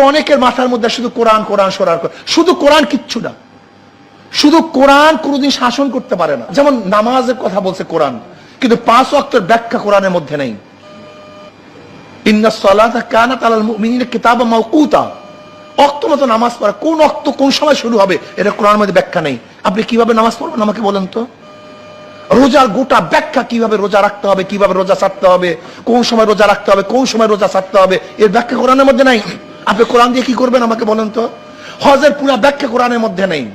অনেকের মাথার মধ্যে শুধু কোরআন কোরআন সরার শুধু কোরআন কিচ্ছু না। শুধু কোরআন কোনোদিন শাসন করতে পারে না। যেমন নামাজের কথা বলছে কোরআন, কিন্তু পাঁচ অক্টের ব্যাখ্যা কোরআনের মধ্যে নেই। ব্যাখ্যা নেই। আপনি কীভাবে নামাজ পড়বেন আমাকে বলেন তো? রোজার গোটা ব্যাখ্যা কীভাবে রোজা রাখতে হবে, কীভাবে রোজা ছাড়তে হবে, কোন সময় রোজা রাখতে হবে, কোন সময় রোজা ছাড়তে হবে, এর ব্যাখ্যা কোরআনের মধ্যে নাই। আপনি কোরআন দিয়ে কি করবেন আমাকে বলেন তো? হজের পুরা ব্যাখ্যা কোরআনের মধ্যে নেই।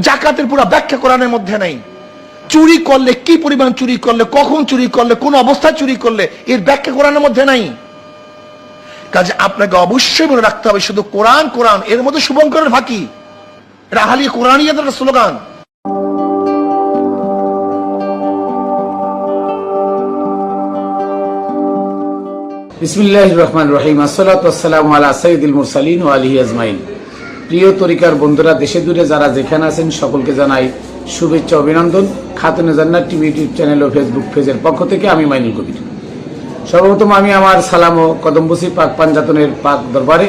জাকাতের পুরা ব্যাখ্যা কোরআনের মধ্যে নেই। চুরি করলে কি পরিমাণ চুরি করলে, কখন চুরি করলে, কোন অবস্থায় চুরি করলে, এর ব্যাখ্যা কোরআনের মধ্যে নাই। কাজে আপনাকে অবশ্যই মনে রাখতে হবে, শুধু কোরআন কোরআন, এর মধ্যে শুভঙ্করের ফাঁকি। এটা আহালি একটা স্লোগান। বিসমিল্লাহ রহমান আলা ও প্রিয় তরিকার বন্ধুরা, দেশে দূরে যারা যেখানে আছেন, সকলকে জানাই শুভেচ্ছা, অভিনন্দন। চ্যানেল ও ফেসবুক পক্ষ থেকে আমি মাইনুল সর্বপ্রথম আমি আমার সালাম ও কদমবসি পাক পাঞ্জাতনের পাক দরবারে,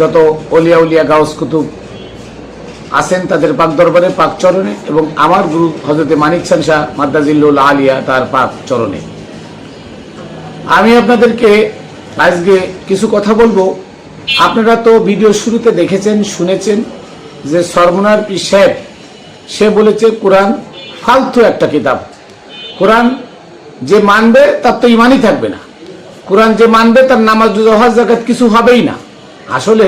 যত অলিয়া উলিয়া গাউস কুতুব আছেন তাদের পাক দরবারে, পাক চরণে এবং আমার গুরু হজরতে মানিক শাহ মাদ্দাজিল্লুল আলিয়া তার পাক চরণে। আমি আপনাদেরকে আজকে কিছু কথা বলব। আপনারা তো ভিডিও শুরুতে দেখেছেন, শুনেছেন যে সরমনার পি সাহেব, সে বলেছে, কোরআন ফালতু একটা কিতাব। কোরআন যে মানবে, তার তো ইমানই থাকবে না। কোরআন যে মানবে, তার নামাজ হজ জাকাত কিছু হবেই না। আসলে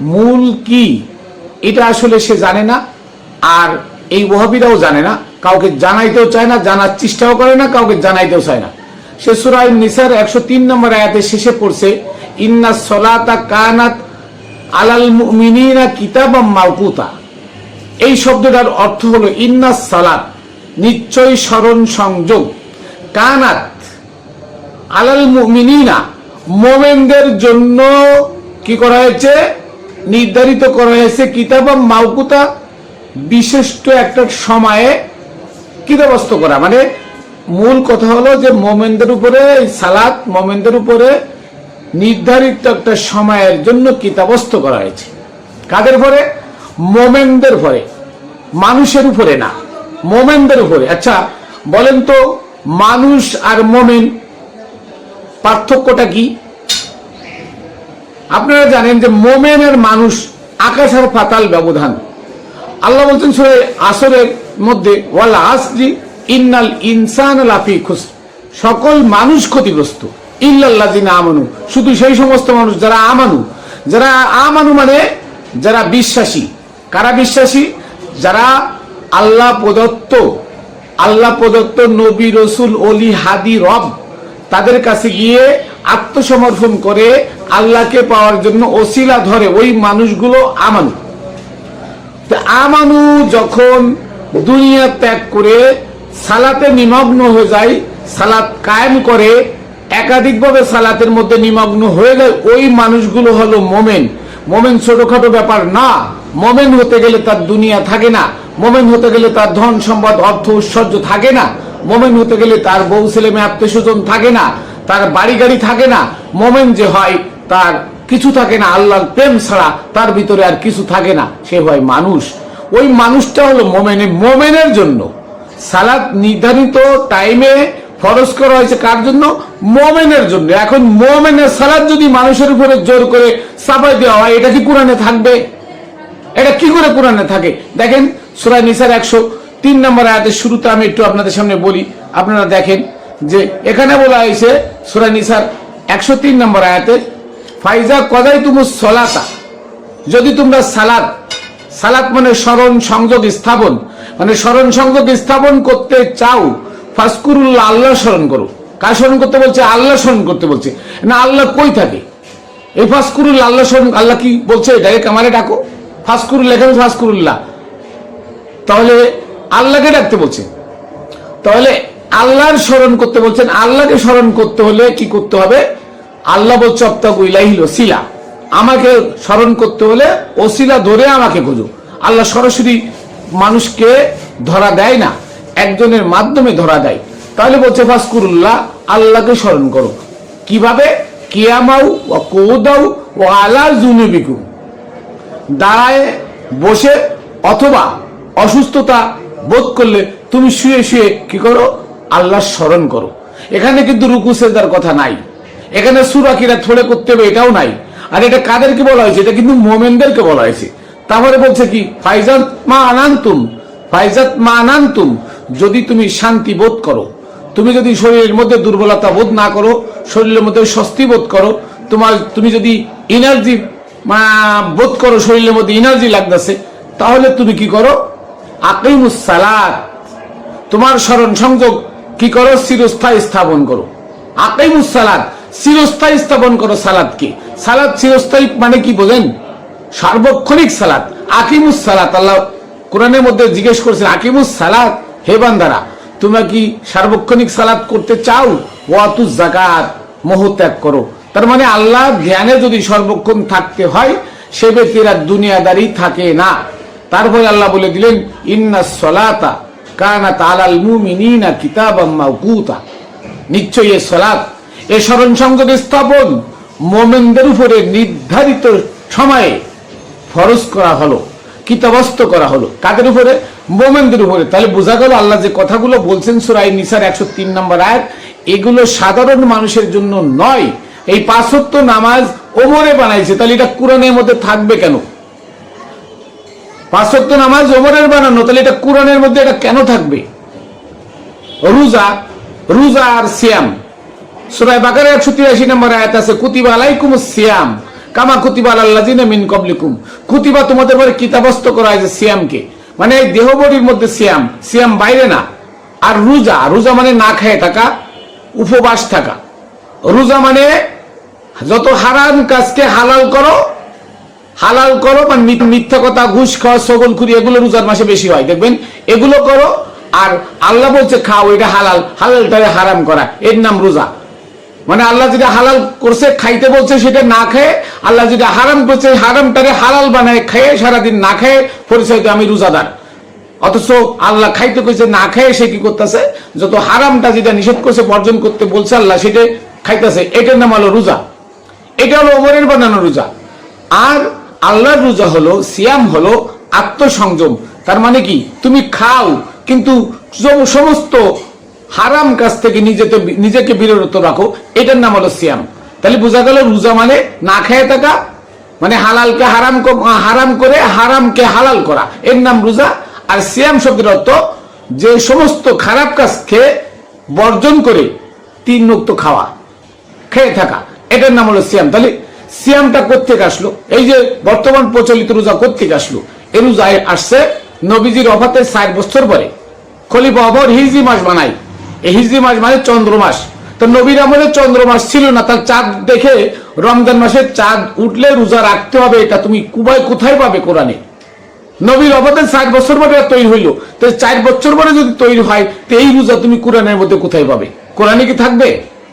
মূল কি, এটা আসলে সে জানে না, আর এই ওহাবিরাও জানে না। কাউকে জানাইতেও চায় না, জানার চেষ্টাও করে না, কাউকে জানাইতেও চায় না। সে সুরাই নিসার একশো তিন নম্বর আয়াতে শেষে পড়ছে, ইন্না সলাতা কানাত আলাল মুমিনিনা কিতাবাম মাউকুতা এই শব্দটার অর্থ হলো, ইন্না সালাত, নিশ্চয় স্মরণ সংযোগ। কানাত আলাল মুমিনিনা, মোমেনদের জন্য কি করা হয়েছে? নির্ধারিত করা হয়েছে কিতাবাম মাউকুতা বিশিষ্ট একটা সময়ে কিতাবস্ত করা মানে মূল কথা হলো যে মোমেনদের উপরে সালাত মোমেনদের উপরে নির্ধারিত একটা সময়ের জন্য কিতাবস্ত করা হয়েছে। কাদের পরে মোমেনদের পরে মানুষের উপরে না, মোমেনদের উপরে। আচ্ছা বলেন তো, মানুষ আর মোমেন পার্থক্যটা কি? আপনারা জানেন যে মোমেন আর মানুষ আকাশ আর পাতাল ব্যবধান। আল্লাহ বলছেন সুরে আসরের মধ্যে, ওয়াল আসলি ইন্নাল ইনসান লাফি খুস। সকল মানুষ ক্ষতিগ্রস্ত। ইল্লাল্লাযিনা আমানু। শুধু সেই সমস্ত মানুষ যারা আমানু। যারা আমানু মানে যারা বিশ্বাসী। কারা বিশ্বাসী? যারা আল্লাহ প্রদত্ত আল্লাহ প্রদত্ত নবী, রসুল, অলি, হাদি, রব তাদের কাছে গিয়ে আত্মসমর্পণ করে আল্লাহকে পাওয়ার জন্য ওসিলা ধরে ওই মানুষগুলো আমানু। আমানু যখন দুনিয়া ত্যাগ করে সালাতে নিমগ্ন হয়ে যায়, সালাত কায়েম করে, একাধিকভাবে সালাতের মধ্যে নিমগ্ন হয়ে যায়। ওই মানুষগুলো হলো মোমেন। মোমেন ছোটখাটো ব্যাপার না। মোমেন হতে গেলে তার দুনিয়া থাকে না। মোমেন হতে গেলে তার ধন সম্পদ, অর্থ ঐশ্বর্য থাকে না। মোমেন হতে গেলে তার বউ, ছেলে, মেয়ে আত্মীয় স্বজন থাকে না। তার বাড়ি গাড়ি থাকে না। মোমেন যে হয়, তার কিছু থাকে না। আল্লাহর প্রেম ছাড়া তার ভিতরে আর কিছু থাকে না। সে হয় মানুষ। ওই মানুষটা হলো মোমেনে। মোমেনের জন্য সালাদ নির্ধারিত টাইমে ফরজ করা হয়েছে কার জন্য? মোমেনের জন্য। এখন মোমেনের সালাদ যদি মানুষের উপরে জোর করে চাপাই দেওয়া হয়, এটা কি কোরআনে থাকবে? এটা কি করে কোরআনে থাকে? দেখেন সুরাই নিসার একশো তিন নম্বর আয়াতের শুরুতে আমি একটু আপনাদের সামনে বলি, আপনারা দেখেন যে এখানে বলা হয়েছে সুরাই নিসার একশো তিন নম্বর আয়াতে, ফাইজা কদাই তুমু সলাতা যদি তোমরা সালাত সালাত মানে স্মরণ সংযোগ স্থাপন। মানে স্মরণ সংযোগ স্থাপন করতে চাও ফাসকুরুল্লাহ আল্লাহ স্মরণ করো। কার স্মরণ করতে বলছে? আল্লাহ স্মরণ করতে বলছে। না, আল্লাহ কই থাকে? এই ফাসকুরুল্লাহ আল্লাহ স্মরণ আল্লাহ কি বলছে? ডাইরেক্ট আমারে ডাকো। ফাসকুরুল্লাহ এখানে ফাসকুরুল্লাহ তাহলে আল্লাহকে ডাকতে বলছে। তাহলে আল্লাহর স্মরণ করতে বলছেন। আল্লাহকে স্মরণ করতে হলে কি করতে হবে? আল্লাহ বলছে অপ্তাকু ইলাহিল ওসিলা। আমাকে স্মরণ করতে হলে ওসিলা ধরে আমাকে খোঁজো। আল্লাহ সরাসরি মানুষকে ধরা দেয় না, একজনের মাধ্যমে ধরা দেয়। তাহলে বলছে ফাসকুরুল্লাহ আল্লাহকে স্মরণ করো। কীভাবে? কিয়ামাউ ও কৌদাউ ও আলা জুনুবিকুম দাঁড়ায়, বসে অথবা অসুস্থতা বোধ করলে তুমি শুয়ে শুয়ে কি করো? আল্লাহ স্মরণ করো। এখানে কিন্তু রুকু সেজদার কথা নাই। এখানে সুরাকিরা থোড়ে করতে হবে, এটাও নাই। আর এটা কাদেরকে বলা হয়েছে? এটা কিন্তু মোমেনদেরকে বলা হয়েছে। তারপরে বলছে কি, ফাইজাত মা আনান্তুম, ফাইজাত মা আনান্তুম, যদি তুমি শান্তি বোধ করো, তুমি যদি শরীরের মধ্যে দুর্বলতা বোধ না করো, শরীরের মধ্যে স্বস্তি বোধ করো, তোমার তুমি যদি এনার্জি বোধ করো, শরীরের মধ্যে এনার্জি লাগতেছে, তাহলে তুমি কি করো? আকিমুস সালাত, তোমার স্মরণ সংযোগ কি করো? চিরস্থায়ী স্থাপন করো। আকিমুস সালাত চিরস্থায়ী স্থাপন করো সালাদকে। সালাদ চিরস্থায়ী মানে কি বোঝেন? সার্বক্ষণিক সালাত আকিমুস সালাত। আল্লাহ কোরআনের মধ্যে জিজ্ঞেস করেছেন, আকিমুস সালাত? হে বান্দারা, তোমরা কি সার্বক্ষণিক সালাত করতে চাও? ওয়াতু জাকাত মোহ ত্যাগ করো। তার মানে আল্লাহ ধ্যানে যদি সর্বক্ষণ থাকতে হয়, সে ব্যক্তিরা দুনিয়াদারি থাকে না। তারপরে আল্লাহ বলে দিলেন, ইন্না সলাতা কানাত আলাল মুমিনিনা কিতাবাম মাওকুতা নিশ্চয়ই এ সলাত এ স্মরণ সংযোগ স্থাপন মোমেনদের উপরে নির্ধারিত সময়ে ফরজ করা হলো কিতাবস্ত করা হলো। কাদের উপরে? মোমেনদের উপরে। তাহলে বোঝা গেল আল্লাহ যে কথাগুলো বলছেন সুরাই নিসার একশো তিন নম্বর আয়াত, এগুলো সাধারণ মানুষের জন্য নয়। এই পাঁচত্ব নামাজ ওমরে বানাইছে। তাহলে এটা কোরআনের মধ্যে থাকবে কেন? পাঁচত্ব নামাজ ওমরের বানানো, তাহলে এটা কোরআনের মধ্যে এটা কেন থাকবে? রোজা রোজা আর সিয়াম। সুরাই বাকারে একশো তিরাশি নম্বর আয়াত আছে, কুতিবা আলাইকুম সিয়াম কামা কুতিবা আল্লাহিনা মিন কবলিকুম কুতিবা তোমাদের করা হয়েছে সিয়ামকে। মানে এই মধ্যে সিয়াম সিয়াম বাইরে না। আর রোজা রোজা মানে না খেয়ে থাকা, উপবাস থাকা। রোজা মানে যত হারাম কাজকে হালাল করো হালাল করো মানে মিথ্যা কথা, ঘুষ খাওয়া সগল খুরি এগুলো রোজার মাসে বেশি হয়। দেখবেন, এগুলো করো, আর আল্লাহ বলছে, খাও, এটা হালাল। হালালটারে হারাম করা। এর নাম রোজা। মানে আল্লাহ যেটা হালাল করছে, খাইতে বলছে, সেটা না খেয়ে, আল্লাহ যেটা হারাম করছে হারামটারে হালাল বানায় খেয়ে সারাদিন না খেয়ে পরিচয় আমি রোজাদার। অথচ আল্লাহ খাইতে কইছে, না খেয়ে সে কি করতেছে? যত হারামটা যেটা নিষেধ করছে, বর্জন করতে বলছে আল্লাহ, সেটা খাইতেছে। এটার নাম হলো রোজা। এটা হলো ওমরের বানানো রোজা। আর আল্লাহর রোজা হলো, সিয়াম হলো আত্মসংযম। তার মানে কি? তুমি খাও, কিন্তু সম- সমস্ত হারাম কাজ থেকে নিজেকে নিজেকে বিরত রাখো, এটার নাম হলো সিয়াম। তাহলে বোঝা গেল রোজা মানে না খেয়ে থাকা মানে হালালকে হারাম হারাম করে হারামকে হালাল করা। এর নাম রোজা। আর সিয়াম শব্দের অর্থ যে সমস্ত খারাপ কাজকে বর্জন করে তিন মুক্ত খাওয়া, খেয়ে থাকা। এটার নাম হলো সিয়াম। তাহলে সিয়ামটা কোথেকে আসলো? এই যে বর্তমান প্রচলিত রোজা কোথেকে আসলো? এই রোজায় আসছে নবীজির অফাতের ষাট বছর পরে। খলিফা অমর হিজি মাস এই হিজরি মাস মানে চন্দ্র মাস। তো নবীর আমলে চন্দ্র মাস ছিল না, তার চাঁদ দেখে রমজান মাসে চাঁদ উঠলে রোজা রাখতে হবে, এটা তুমি কুবাই কোথায় পাবে কোরআনে? নবীর অবদান ষাট বছর পরে তৈরি হইল। তো চার বছর পরে যদি তৈরি হয়, তো এই রোজা তুমি কোরআনের মধ্যে কোথায় পাবে? কোরআনে কি থাকবে?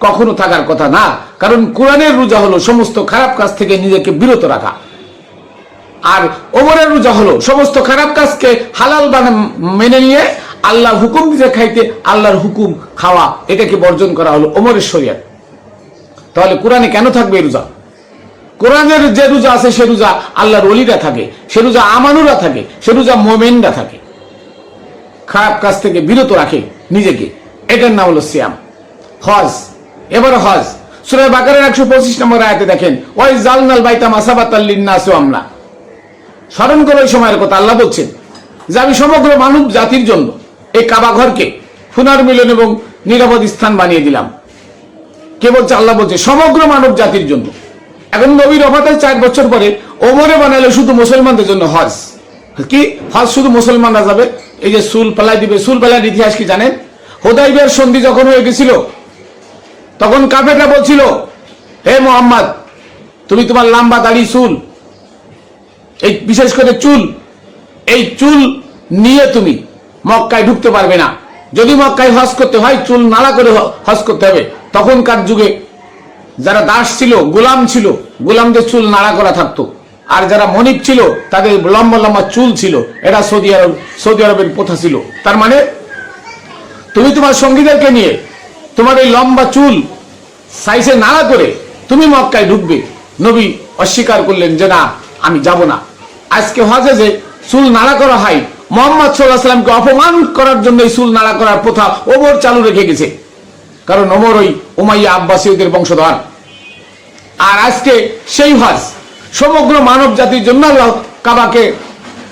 কখনো থাকার কথা না। কারণ কোরআনের রোজা হলো সমস্ত খারাপ কাজ থেকে নিজেকে বিরত রাখা। আর ওমরের রোজা হলো সমস্ত খারাপ কাজকে হালাল বানা মেনে নিয়ে আল্লাহ হুকুম দিতে খাইতে, আল্লাহর হুকুম খাওয়া, এটাকে বর্জন করা হলো ওমরের শরিয়াত। তাহলে কোরআনে কেন থাকবে রোজা? কোরআনের যে রোজা আছে সে রোজা আল্লাহর অলিরা থাকে, সে রোজা আমানুরা থাকে, সে রোজা মোমেনরা থাকে। খারাপ কাজ থেকে বিরত রাখে নিজেকে। এটার নাম হলো সিয়াম। হজ। এবার হজ। সুরায় বাকারের একশো পঁচিশ নম্বর আয়াতে দেখেন ওই জালনাল বাইতা মাসাবাতাল্লিন্নাসু আমরা স্মরণ করো ওই সময়ের কথা, আল্লাহ বলছেন যে আমি সমগ্র মানব জাতির জন্য এই কাবা ঘরকে পুনর্মিলন এবং নিরাপদ স্থান বানিয়ে দিলাম। কে বলছে? আল্লাহ বলছে, সমগ্র মানব জাতির জন্য। এখন নবীর অফাতের চার বছর পরে ওমরে বানালে শুধু মুসলমানদের জন্য হজ। কি? হজ শুধু মুসলমানরা যাবে? এই যে সুল পালাই দিবে, সুল পালার ইতিহাস কি জানেন? হোদাইবের সন্ধি যখন হয়ে গেছিল, তখন কাফেররা বলছিল, হে মোহাম্মদ, তুমি তোমার লাম্বা দাড়ি, চুল, এই বিশেষ করে চুল, এই চুল নিয়ে তুমি মক্কায় ঢুকতে পারবে না। যদি মক্কায় হজ করতে হয়, চুল নালা করে হজ করতে হবে। তখনকার যুগে যারা দাস ছিল, গোলাম ছিল, গোলামদের চুল নাড়া করা থাকতো। আর যারা মনিক ছিল, তাদের লম্বা লম্বা চুল ছিল। এটা সৌদি আরব, সৌদি আরবের প্রথা ছিল। তার মানে তুমি তোমার সঙ্গীদেরকে নিয়ে তোমার এই লম্বা চুল সাইজে নাড়া করে তুমি মক্কায় ঢুকবে। নবী অস্বীকার করলেন যে, না, আমি যাব না। আজকে হজে যে চুল নাড়া করা হয় মোহাম্মদ সাল্লাহ সাল্লামকে অপমান করার জন্য এই চুল নাড়া করার প্রথা ওমর চালু রেখে গেছে। কারণ ওমর ওই উমাইয়া আব্বাসীয়দের বংশধর। আর আজকে সেই হজ, সমগ্র মানব জাতির জন্য কাবাকে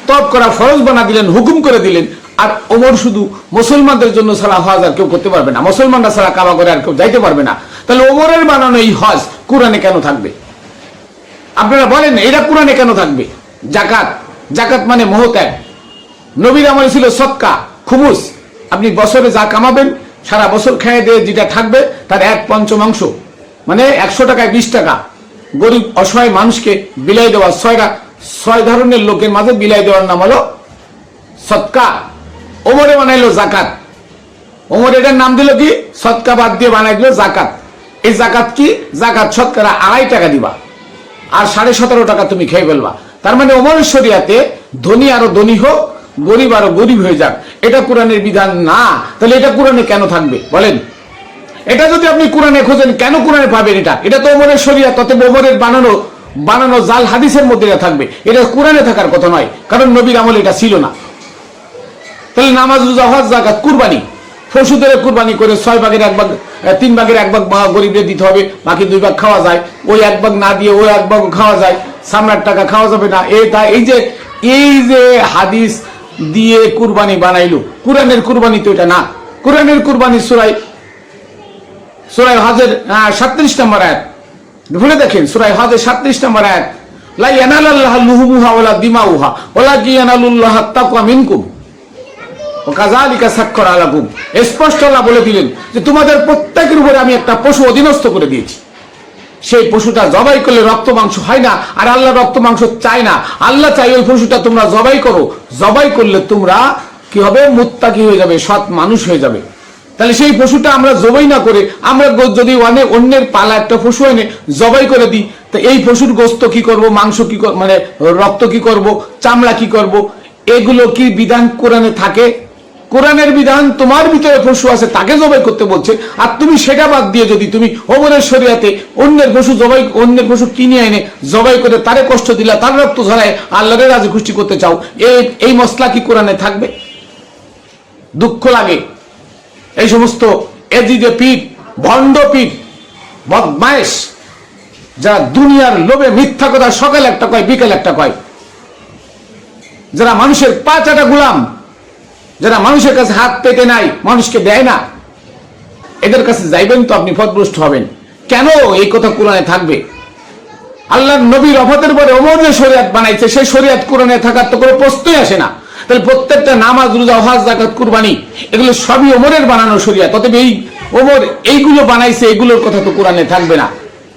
তপ করা ফরজ বানা দিলেন, হুকুম করে দিলেন। আর ওমর শুধু মুসলমানদের জন্য ছাড়া হজ আর কেউ করতে পারবে না। মুসলমানরা ছাড়া কাবা করে আর কেউ যাইতে পারবে না। তাহলে ওমরের বানানো এই হজ কোরআনে কেন থাকবে? আপনারা বলেন, এটা কোরআনে কেন থাকবে? জাকাত। জাকাত মানে মোহত্যাগ নবীর আমল ছিল সৎকা খুমুস আপনি বছরে যা কামাবেন, সারা বছর খেয়ে দিয়ে যেটা থাকবে, তার এক পঞ্চমাংশ মানে একশো টাকায় বিশ টাকা। গরিব, অসহায় মানুষকে বিলাই দেওয়া ছয়টা, ছয় ধরনের লোকের মাঝে বিলাই দেওয়ার নাম হলো সৎকা। ওমরে বানাইলো জাকাত। ওমর এটার নাম দিল কি? সৎকা বাদ দিয়ে বানাই দিল জাকাত। এই জাকাত কি? জাকাত শতকরা আড়াই টাকা দিবা। আর সাড়ে সতেরো টাকা তুমি খেয়ে ফেলবা। তার মানে ওমরের শরিয়াতে ধনী আরও ধনী হোক গরিব আরও গরিব হয়ে যাক। এটা কোরআনের বিধান না, তাহলে এটা কোরআনে কেন থাকবে? বলেন। এটা যদি আপনি কোরআনে খোঁজেন, কেন কোরআনে পাবেন এটা? এটা তো ওমরের শরিয়া তত ওমরের বানানো বানানো জাল হাদিসের মধ্যে এটা থাকবে। এটা কোরআনে থাকার কথা নয়, কারণ নবীর আমল এটা ছিল না। তাহলে নামাজ, রোজা জাকাত কুরবানি। পশুদের কুরবানি করে ছয় ভাগের এক ভাগ তিন ভাগের এক ভাগ গরিবদের দিতে হবে, বাকি দুই ভাগ খাওয়া যায়। ওই এক ভাগ না দিয়ে ওই এক ভাগ খাওয়া যায়। সামনের টাকা খাওয়া যাবে না। এই তা, এই যে এই যে হাদিস দিয়ে কুরবানি বানাইলো। কোরআনের কুরবানি তো এটা না। কোরআনের কুরবানি সুরাই সুরাই হজের সাতত্রিশ নম্বর আয়াত। ভুলে দেখেন, সুরাই হজের সাতত্রিশ নম্বর আয়াত। লাই লুহুমুহা দিমাউহা ওয়ালা কি তাকওয়া মিনকুম। কাজালিকা স্বাক্ষর আলাকুম স্পষ্ট আল্লাহ বলে দিলেন যে তোমাদের প্রত্যেকের উপরে আমি একটা পশু অধীনস্থ করে দিয়েছি। সেই পশুটা জবাই করলে রক্ত মাংস হয় না, আর আল্লাহ রক্ত মাংস চায় না। আল্লাহ চাই ওই পশুটা তোমরা জবাই করো। জবাই করলে তোমরা কি হবে? মুত্তাকি হয়ে যাবে, সৎ মানুষ হয়ে যাবে। তাহলে সেই পশুটা আমরা জবাই না করে, আমরা যদি অনেক অন্যের পালা একটা পশু এনে জবাই করে দিই, তো এই পশুর গোস্ত কি করব? মাংস কি মানে রক্ত কি করব? চামড়া কি করব? এগুলো কি বিধান কোরআনে থাকে? কোরআনের বিধান তোমার ভিতরে পশু আছে, তাকে জবাই করতে বলছে। আর তুমি সেটা বাদ দিয়ে যদি তুমি ওমরের শরিয়াতে অন্যের পশু জবাই অন্যের পশু কিনে এনে জবাই করে তারে কষ্ট দিলা, তার রক্ত ঝরায় আল্লাহরে রাজি খুশি করতে চাও, এই এই মশলা কি কোরআনে থাকবে? দুঃখ লাগে। এই সমস্ত এজিদে পিঠ ভণ্ড পিঠ বদমায়েশ, যারা দুনিয়ার লোভে মিথ্যা কথা সকাল একটা কয়, বিকেল একটা কয়, যারা মানুষের পাঁচ পাঁচাটা গুলাম যারা মানুষের কাছে হাত পেতে নাই, মানুষকে দেয় না, এদের কাছে যাইবেন তো আপনি পথভ্রষ্ট হবেন। কেন এই কথা কোরআনে থাকবে? আল্লাহ নবীর অফাতের পরে ওমর যে শরিয়াত বানাইছে, সেই শরিয়াত কোরআনে থাকার তো কোনো প্রশ্নই আসে না। তাহলে প্রত্যেকটা নামাজ, রোজা, হজ জাকাত কুরবানি, এগুলো সবই ওমরের বানানো শরিয়াত। অতএব এই ওমর এইগুলো বানাইছে, এগুলোর কথা তো কোরআনে থাকবে না।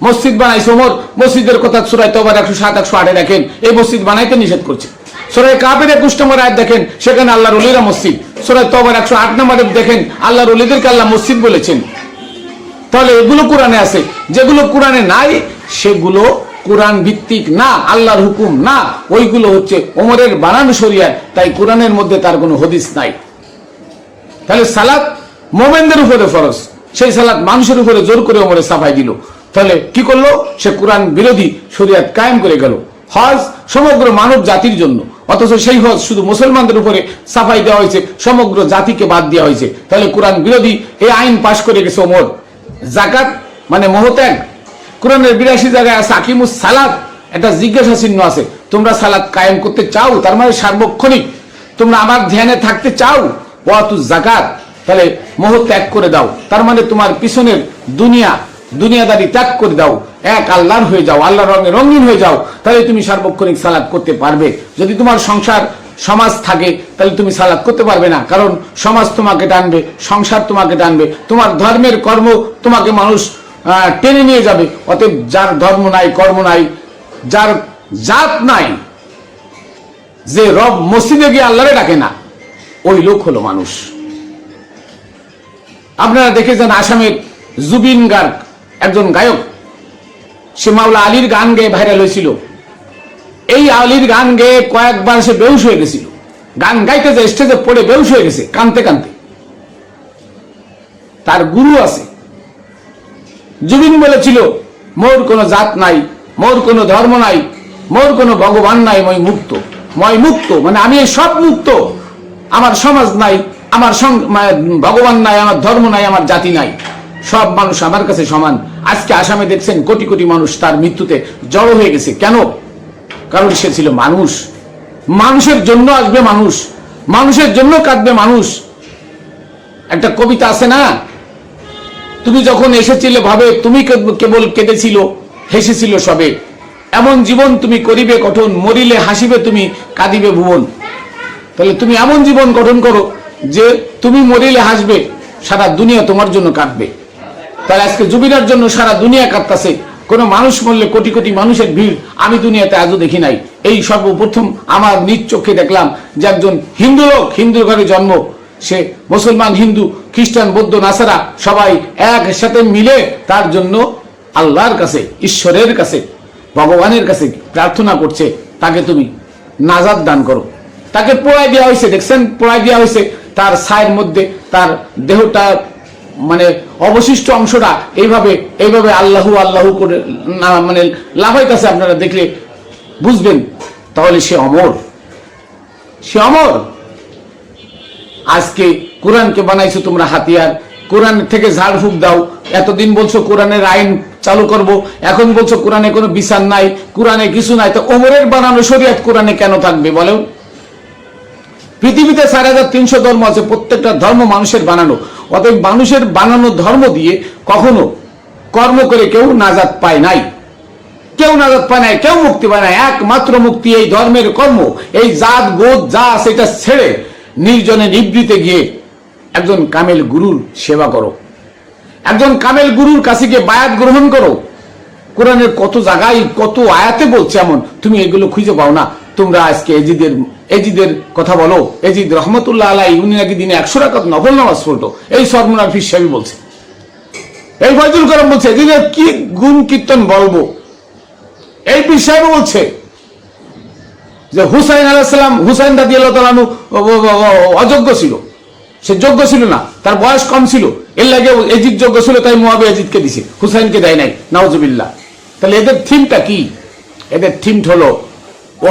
মসজিদ বানাইছে ওমর, মসজিদের কথা সুরায় তো আবার একশো সাত, একশো আটে দেখেন, এই মসজিদ বানাইতে নিষেধ করছে। সোরাই কাপের একুশ নম্বর আয়াত দেখেন, সেখানে আল্লাহ অলিরা মসজিদ। সোরাই তো একশো আট নম্বরে দেখেন, আল্লাহর অলিদেরকে আল্লাহ মসজিদ বলেছেন। তাহলে এগুলো কোরআনে আছে। যেগুলো কোরআনে নাই, সেগুলো কোরআন ভিত্তিক না, আল্লাহর হুকুম না। ওইগুলো হচ্ছে ওমরের বানানো শরিয়ার তাই কোরআনের মধ্যে তার কোনো হদিস নাই। তাহলে সালাত মোমেনদের উপরে ফরজ। সেই সালাত মানুষের উপরে জোর করে ওমরে সাফাই দিল। তাহলে কি করল? সে কোরআন বিরোধী শরিয়াত কায়েম করে গেল। হজ সমগ্র মানব জাতির জন্য। অথচ সেই হজ শুধু মুসলমানদের উপরে সাফাই দেওয়া হয়েছে, সমগ্র জাতিকে বাদ দেওয়া হয়েছে। তাহলে কোরআন বিরোধী এই আইন পাশ করে গেছে ওমর। জাকাত মানে মহত্যাগ। কোরআনের বিরাশি জায়গায় আছে আকিমুস সালাত। একটা জিজ্ঞাসা চিহ্ন আছে। তোমরা সালাত কায়েম করতে চাও, তার মানে সার্বক্ষণিক। তোমরা আমার ধ্যানে থাকতে চাও ওয়াতু জাকাত। তাহলে মোহ ত্যাগ করে দাও। তার মানে তোমার পিছনের দুনিয়া দুনিয়াদারি ত্যাগ করে দাও। এক, আল্লাহর হয়ে যাও, আল্লাহর রঙে রঙিন হয়ে যাও, তাহলে তুমি সার্বক্ষণিক সালাদ করতে পারবে। যদি তোমার সংসার, সমাজ থাকে, তাহলে তুমি সালাদ করতে পারবে না। কারণ সমাজ তোমাকে টানবে, সংসার তোমাকে টানবে। তোমার ধর্মের কর্ম তোমাকে মানুষ টেনে নিয়ে যাবে। অতএব যার ধর্ম নাই, কর্ম নাই, যার জাত নাই, যে রব মসজিদে গিয়ে আল্লাহরে ডাকে না, ওই লোক হলো মানুষ। আপনারা দেখেছেন আসামের জুবিন গার্গ একজন গায়ক, সে মাওলা আলীর গান গেয়ে ভাইরাল হয়েছিল। এই আলীর গান গেয়ে কয়েকবার সে বেউস হয়ে গেছিল। গান গাইতে যে স্টেজে পড়ে বেউস হয়ে গেছে, কানতে কানতে। তার গুরু আছে। জুবিন বলেছিল, মোর কোনো জাত নাই, মোর কোনো ধর্ম নাই, মোর কোনো ভগবান নাই, মই মুক্ত মই মুক্ত মানে আমি এই সব মুক্ত। আমার সমাজ নাই, আমার মানে ভগবান নাই, আমার ধর্ম নাই, আমার জাতি নাই। সব মানুষ আমার কাছে সমান। আজকে আসামে দেখছেন কোটি কোটি মানুষ তার মৃত্যুতে জড়ো হয়ে গেছে। কেন? কারণ সে ছিল মানুষ। মানুষের জন্য আসবে মানুষ। মানুষের জন্য কাঁদবে মানুষ। একটা কবিতা আছে না? তুমি যখন এসেছিলে ভাবে তুমি কেবল কেঁদেছিল, হেসেছিল সবে। এমন জীবন তুমি করিবে গঠন মরিলে হাসিবে তুমি, কাঁদিবে ভুবন। তাহলে তুমি এমন জীবন গঠন করো যে তুমি মরিলে হাসবে, সারা দুনিয়া তোমার জন্য কাঁদবে। তাহলে আজকে জুবিনার জন্য সারা দুনিয়া কাঁদতাছে। কোন মানুষ মরলে কোটি কোটি মানুষের ভিড়, আমি দুনিয়াতে আজও দেখি নাই। এই সর্বপ্রথম আমার নিজ চোখে দেখলাম যে একজন হিন্দু লোক হিন্দু ঘরে জন্ম। সে মুসলমান, হিন্দু, খ্রিস্টান, বৌদ্ধ, নাসারা, সবাই একসাথে মিলে তার জন্য আল্লাহর কাছে, ঈশ্বরের কাছে, ভগবানের কাছে প্রার্থনা করছে, তাকে তুমি নাজাদ দান করো। তাকে পোড়াই দেওয়া হয়েছে, দেখছেন? পোড়াই দেওয়া হয়েছে, তার ছায়ের মধ্যে, তার দেহটা মানে অবশিষ্ট অংশটা এইভাবে এইভাবে আল্লাহু আল্লাহু করে মানে লাফাইতেছে আপনারা দেখলে, বুঝবেন। তাহলে সে অমর। সে অমর। আজকে কোরআনকে বানাইছো তোমরা হাতিয়ার। কোরআন থেকে ঝাড় ফুক দাও। এতদিন বলছো কোরআনের আইন চালু করব, এখন বলছো কোরআনে কোনো বিচার নাই, কোরআনে কিছু নাই, তো ওমরের বানানো শরীয়ত কোরআনে কেন থাকবে বলেন পৃথিবীতে চার হাজার তিনশো ধর্ম আছে, প্রত্যেকটা ধর্ম মানুষের বানানো। অতএব মানুষের বানানো ধর্ম দিয়ে কখনো কর্ম করে কেউ নাজাত পায় নাই। কেউ নাজাত পায় নাই, কেউ মুক্তি পায় নাই। একমাত্র মুক্তি এই ধর্মের কর্ম। এই জাত, গোদ, যা সেটা ছেড়ে নির্জনে নিবৃতে গিয়ে একজন কামেল গুরুর সেবা করো। একজন কামেল গুরুর কাছে গিয়ে বায়াত গ্রহণ করো। কোরআনের কত জায়গায়, কত আয়াতে বলছে এমন। তুমি এগুলো খুঁজে পাও না। তোমরা আজকে এজিদের এজিদের কথা বলো। এজিদ রহমতুল্লাহ আলাই উনি নাকি দিনে একশো টাকা নফল নামাজ পড়তো। এই সরমুনার সাহেব বলছে। এই ফজল করম বলছে, এজিদের কি গুণ কীর্তন বলব? এই সাহেব বলছে যে হুসাইন আলাহিসাল্লাম হুসাইন দাদি আল্লাহ অযোগ্য ছিল। সে যোগ্য ছিল না, তার বয়স কম ছিল। এর লাগে এজিদ যোগ্য ছিল, তাই মোয়াবে এজিদকে দিছে। হুসাইনকে দেয় নাই নওয়াজুবিল্লাহ তাহলে এদের থিমটা কি? এদের থিম হলো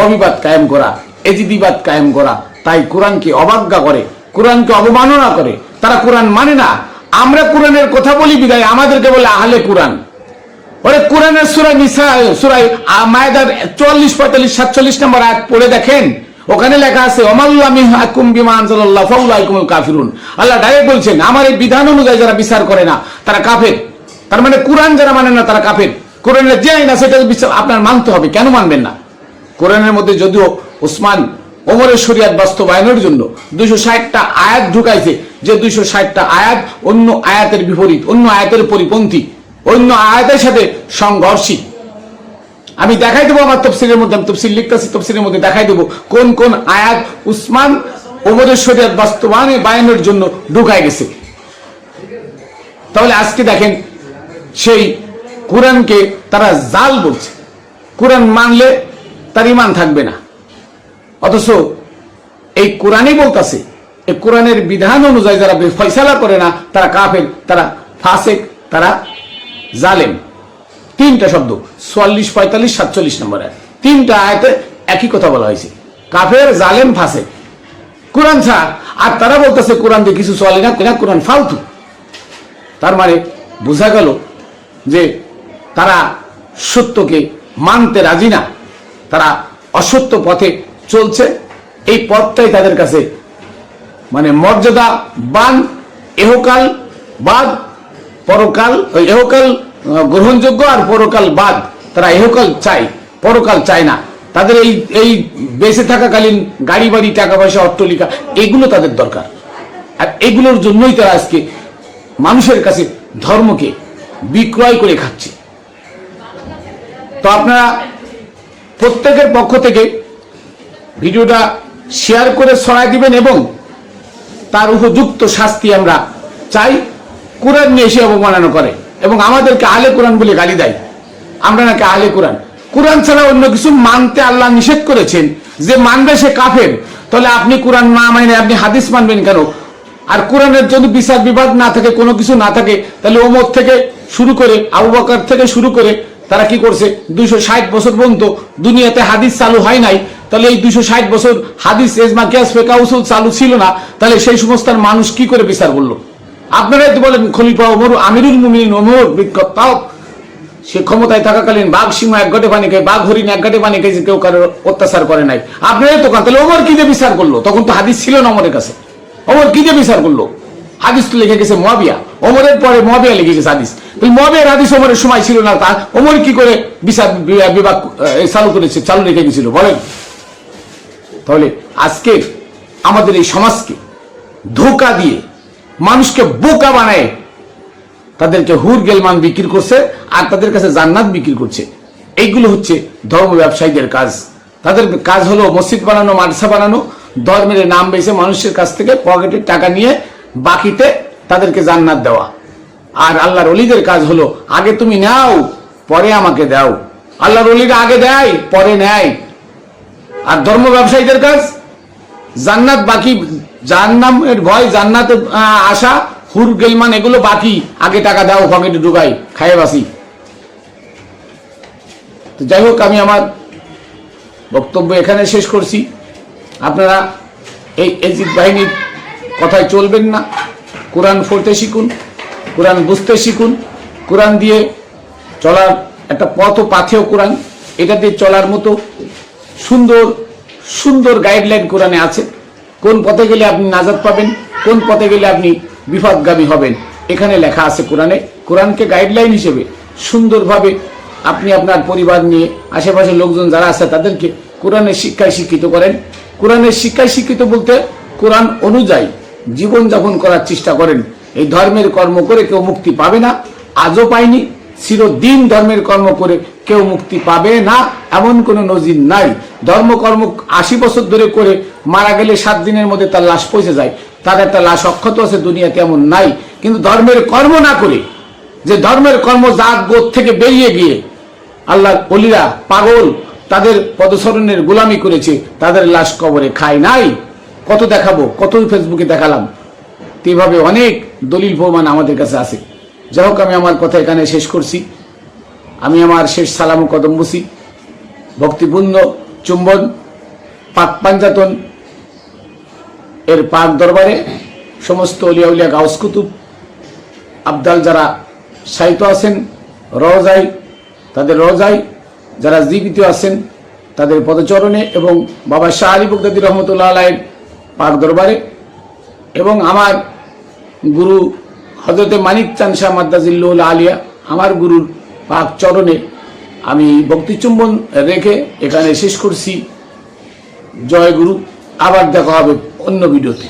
অবিবাদ কায়েম করা। এজিদিবাদ কায়েম করা। তাই কোরআনকে অবাজ্ঞা করে, কোরআনকে অবমাননা করে। তারা কোরআন মানে না। আমরা কোরআনের কথা বলি, বিদায়। আমাদেরকে বলে আহলে কোরআন। ওরে কোরআনের সুরাই সুরাই মায়দার পঁয়তাল্লিশ, সাতচল্লিশ নম্বর আয়াত পড়ে দেখেন। ওখানে লেখা আছে কাফিরুন। আল্লাহ ডাইরেক্ট বলছেন, আমার এই বিধান অনুযায়ী যারা বিচার করে না, তারা কাফের। তার মানে কোরআন যারা মানে না, তারা কাফের। কোরআনের যে আইন আছে সেটা আপনার মানতে হবে। কেন মানবেন না? কোরআনের মধ্যে যদিও ওসমান ওমরের শরিয়াত বাস্তবায়নের জন্য দুইশো ষাটটা আয়াত ঢুকাইছে। যে দুইশো ষাটটা আয়াত অন্য আয়াতের বিপরীত, অন্য আয়াতের পরিপন্থী, অন্য আয়াতের সাথে সংঘর্ষী। আমি দেখাই দেবো আমার তফসিলের মধ্যে, আমি তফসিল লিখতেছি, তফসিলের মধ্যে দেখাই দেবো কোন কোন আয়াত উসমান ওমরের শরিয়াত বাস্তবায়নে বায়ানের জন্য ঢুকাই গেছে। তাহলে আজকে দেখেন সেই কোরআনকে তারা জাল বলছে। কোরআন মানলে তার ইমান থাকবে না। অথচ এই কোরআনই বলতাছে এই কোরআনের বিধান অনুযায়ী যারা ফয়সালা করে না, তারা কাফের, তারা ফাসেক, তারা জালেম। তিনটা শব্দ, চুয়াল্লিশ, পঁয়তাল্লিশ, সাতচল্লিশ নম্বর। তিনটা আয়তে একই কথা বলা হয়েছে। কাফের, জালেম, ফাসেক। কোরআন ছাড়, আর তারা বলতেছে কোরআন দিয়ে কিছু চলে না না কোরআন ফালতু। তার মানে বোঝা গেল যে তারা সত্যকে মানতে রাজি না, তারা অসত্য পথে চলছে, এই পথটাই তাদের কাছে। মানে মর্যাদা, বান, এহকাল, বাদ, পরকাল এহকাল গ্রহণযোগ্য আর পরকাল বাদ। তারা এহকাল চায়, পরকাল চায় না। তাদের এই এই বেঁচে থাকাকালীন গাড়ি, বাড়ি, টাকা পয়সা অট্টলিকা এগুলো তাদের দরকার। আর এগুলোর জন্যই তারা আজকে মানুষের কাছে ধর্মকে বিক্রয় করে খাচ্ছে। তো আপনারা প্রত্যেকের পক্ষ থেকে ভিডিওটা শেয়ার করে ছড়াই দিবেন এবং তার উপযুক্ত শাস্তি আমরা চাই। কোরআন নিয়ে এসে অবমাননা করে এবং আমাদেরকে আলে কোরআন বলে গালি দেয়। আমরা নাকি আলে কোরআন। কোরআন ছাড়া অন্য কিছু মানতে আল্লাহ নিষেধ করেছেন যে মানবে সে কাফের। তাহলে আপনি কোরআন না মানে আপনি হাদিস মানবেন কেন? আর কোরআনের যদি বিচার বিবাদ না থাকে, কোনো কিছু না থাকে, তাহলে ওমর থেকে শুরু করে, আবু বকর থেকে শুরু করে তারা কি করছে? দুইশো ষাট বছর পর্যন্ত দুনিয়াতে হাদিস চালু হয় নাই। তাহলে এই দুইশো ষাট বছর হাদিস, এজমা, কিয়াস ফেকা উসুল চালু ছিল না, তাহলে সেই সমস্ত মানুষ কি করে বিচার করল? আপনারাই তো বলেন, খলিফা ওমর, আমিরুল মুমিনিন ওমর বিক্ষত তাও সে ক্ষমতায় থাকাকালীন বাঘ, সিংহ এক ঘটে পানি খায়, বাঘ, হরিণ এক ঘটে পানি খাইছে কেউ কারও অত্যাচার করে নাই। আপনারাই তো তাহলে ওমর কি দিয়ে বিচার করল? তখন তো হাদিস ছিল না ওমরের কাছে। ওমর কি দিয়ে বিচার করল? হাদিস তো লিখে গেছে মহাবিয়া ওমরের পরে মহাবিয়া লিখে গেছে হাদিস। মহাবিয়ার হাদিস ওমরের সময় ছিল না, তা ওমর কি করে বিচার বিভাগ চালু করেছে, চালু রেখে গেছিল? বলেন। তাহলে আজকে আমাদের এই সমাজকে ধোকা দিয়ে মানুষকে বোকা বানায় তাদেরকে হুর গেলমান বিক্রি করছে আর তাদের কাছে জান্নাত বিক্রি করছে। এইগুলো হচ্ছে ধর্ম ব্যবসায়ীদের কাজ। তাদের কাজ হলো মসজিদ বানানো, মাদ্রাসা বানানো ধর্মের নাম বেছে মানুষের কাছ থেকে পকেটের টাকা নিয়ে বাকিতে তাদেরকে জান্নাত দেওয়া। আর আল্লাহর অলিদের কাজ হলো, আগে তুমি নাও, পরে আমাকে দাও। আল্লাহর অলিরা আগে দেয়, পরে নেয়। আর ধর্ম ব্যবসায়ীদের কাজ? জান্নাত বাকি জান্নামের ভয়, জান্নাতে আসা, হুর গেলমান এগুলো বাকি। আগে টাকা দাও, পকেটে ঢুকাই, খাইয়ে বাসি তো যাই হোক, আমি আমার বক্তব্য এখানে শেষ করছি। আপনারা এই এজিদ বাহিনীর কথায় চলবেন না। কোরআন পড়তে শিখুন, কোরআন বুঝতে শিখুন। কোরআন দিয়ে চলার একটা পথ পাথেও কোরআন। এটা দিয়ে চলার মতো সুন্দর সুন্দর গাইডলাইন কোরআনে আছে। কোন পথে গেলে আপনি নাজাদ পাবেন, কোন পথে গেলে আপনি বিপদগামী হবেন। এখানে লেখা আছে কোরআনে, কোরআনকে গাইডলাইন হিসেবে সুন্দরভাবে আপনি আপনার পরিবার নিয়ে, আশেপাশের লোকজন যারা আছে তাদেরকে কোরআনের শিক্ষায় শিক্ষিত করেন। কোরআনের শিক্ষায় শিক্ষিত বলতে কোরআন অনুযায়ী জীবনযাপন করার চেষ্টা করেন। এই ধর্মের কর্ম করে কেউ মুক্তি পাবে না, আজও পায়নি, চিরদিন ধর্মের কর্ম করে কেউ মুক্তি পাবে না, এমন কোনো নজির নাই। ধর্মকর্ম আশি বছর ধরে করে মারা গেলে সাত দিনের মধ্যে তার লাশ পৌঁছে যায়। তার একটা লাশ অক্ষত আছে, দুনিয়াতে এমন নাই। কিন্তু ধর্মের কর্ম না করে, যে ধর্মের কর্ম জাত গোদ থেকে বেরিয়ে গিয়ে আল্লাহ অলিরা পাগল, তাদের পদসরণের গোলামি করেছে, তাদের লাশ কবরে খায় নাই। কত দেখাবো কত ফেসবুকে দেখালাম। এভাবে অনেক দলিল প্রমাণ আমাদের কাছে আছে। যাই আমি আমার কথা এখানে শেষ করছি। আমি আমার শেষ সালাম কদম বুসি। ভক্তিপূর্ণ চুম্বন, পাক পাঞ্জাতন, এর পাক দরবারে সমস্ত অলিয়া উলিয়া গাউস কুতুব, আবদাল যারা সাহিত্য আছেন, রজাই, তাদের রজাই, যারা জীবিত আছেন, তাদের পদচরণে এবং বাবা শাহ আলী বগদাদি রহমতুল্লাহ আলাইয়ের পাক দরবারে এবং আমার গুরু হজরতে মানিক চান শাহ মাদ্দাজিল্লুল আলিয়া, আমার গুরুর পাক চরণে আমি ভক্তিচুম্বন রেখে এখানে শেষ করছি। জয় গুরু। আবার দেখা হবে অন্য ভিডিওতে।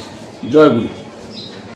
জয় গুরু।